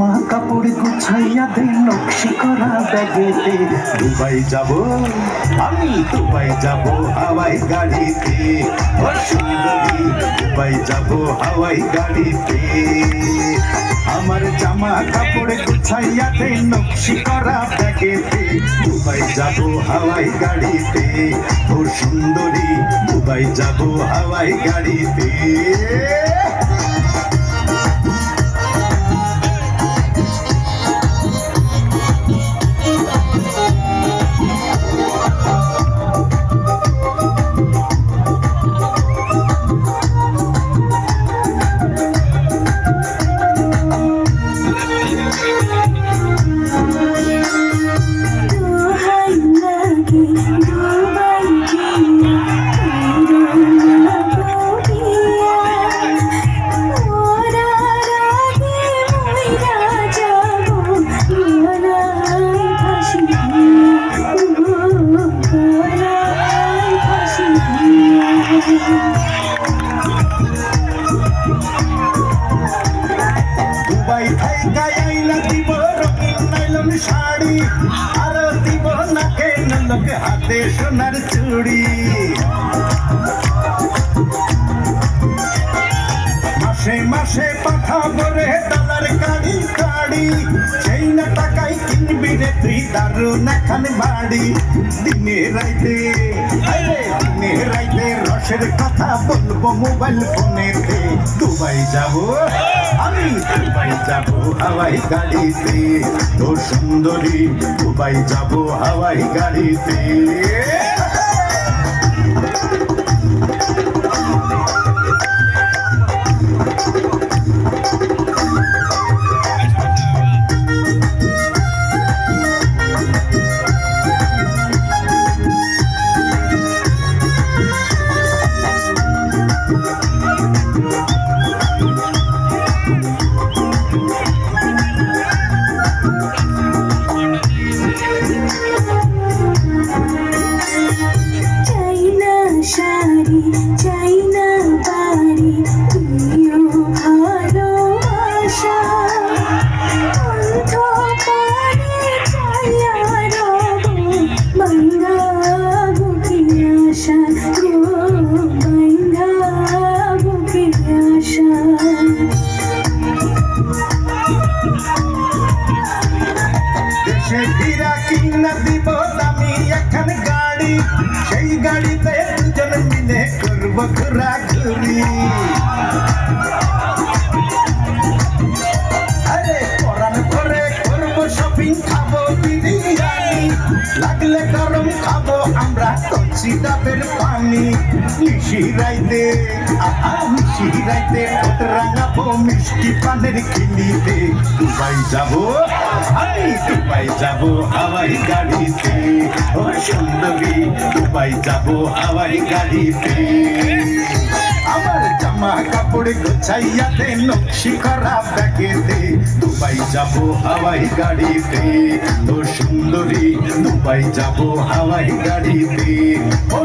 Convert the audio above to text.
জামা কাপড় গুছাইয়া দে নকশি করা ব্যাগেতে। দুবাই যাব, আমি দুবাই যাব হাওয়াই গাড়িতে। সুন্দরী দুবাই যাব হাওয়াই গাড়িতে। আমার জামা কাপড় গুছাইয়া দে নকশি করা ব্যাগেতে। দুবাই যাব হাওয়াই গাড়িতে। ও সুন্দরী দুবাই যাব হাওয়াই গাড়িতে। শাড়ি, আর দিব নাকে নলক হাতে সোনার চুড়ি। মাসে মাসে পাঠাবো রে ডলার গাড়ি গাড়ি সেই না টাকায় কিনবি রে তুই দারুণ এখন বাড়ি। দিনে রাইতে রসের কথা বলব মোবাইল ফোনেতে। দুবাই যাব, আমি দুবাই যাব হাওয়াই গাড়িতে। তোর সুন্দরী, দুবাই যাব হাওয়াই গাড়িতে। সেই গাড়িতে দুজন মিলে করব ঘোরা গরম খাব আমরা কচি ডাবের পানি। মিশি রাইতে মিশি রাইতে ঠোঁট রাঙাবো মিষ্টি পানের খিলিতে। দুবাই যাব, আমি দুবাই যাব হাওয়াই গাড়িতে। ও সুন্দরী, দুবাই যাব হাওয়াই গাড়িতে। আমার জামা কাপড় গোছাইয়াতে নকশি করা ব্যাগেতে। দুবাই যাব হাওয়াই গাড়িতে। ও সুন্দরী দুবাই যাব হাওয়াই গাড়িতে। ও